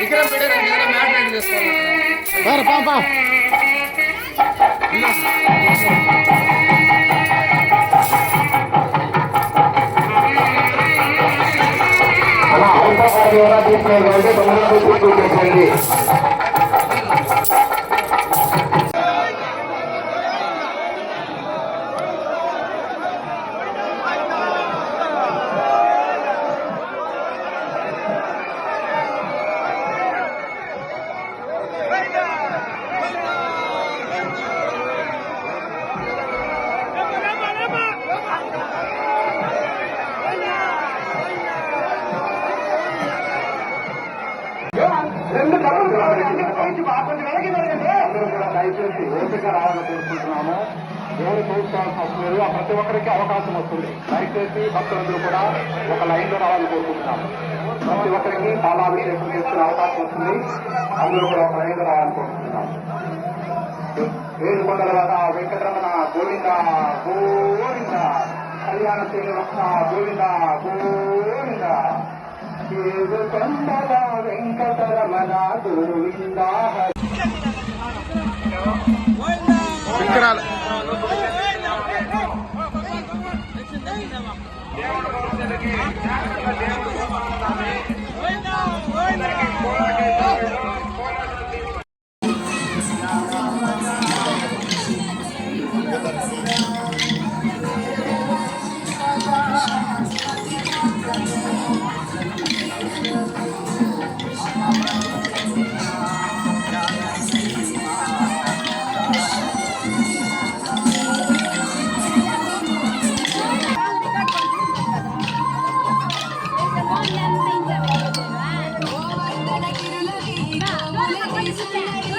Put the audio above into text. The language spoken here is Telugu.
విక్రమ్ పెట్టారు మ్యాట్ రెడీ చేసుకోవాలి బారు పా పా తొమ్మిది రెండు కళ్ళు అందరూ కూడా దయచేసి ఓపిక రావాలని కోరుకుంటున్నాము. ఎవరు చూసుకోవాల్సిన అవసరం లేదు. ఆ ప్రతి ఒక్కరికి అవకాశం వస్తుంది. దయచేసి భక్తులందరూ కూడా ఒక లైన్లో రావాలని కోరుకుంటున్నాము. ప్రతి ఒక్కరికి పాలాభిషేకం చేసుకునే అవకాశం వస్తుంది. అందరూ కూడా ఒక లైన్లో రావాలని కోరుకుంటున్నాము. ఏడు కొండల వెంకటరమణ గోవింద గోవింద. కళ్యాణ శ్రీనివాస గోవింద గోవింద. ఏడు కొండల వెంకటరమణ గోవింద విక్రాలు కృష్ణయ్యాని ఎల్లరి ఎప్పులు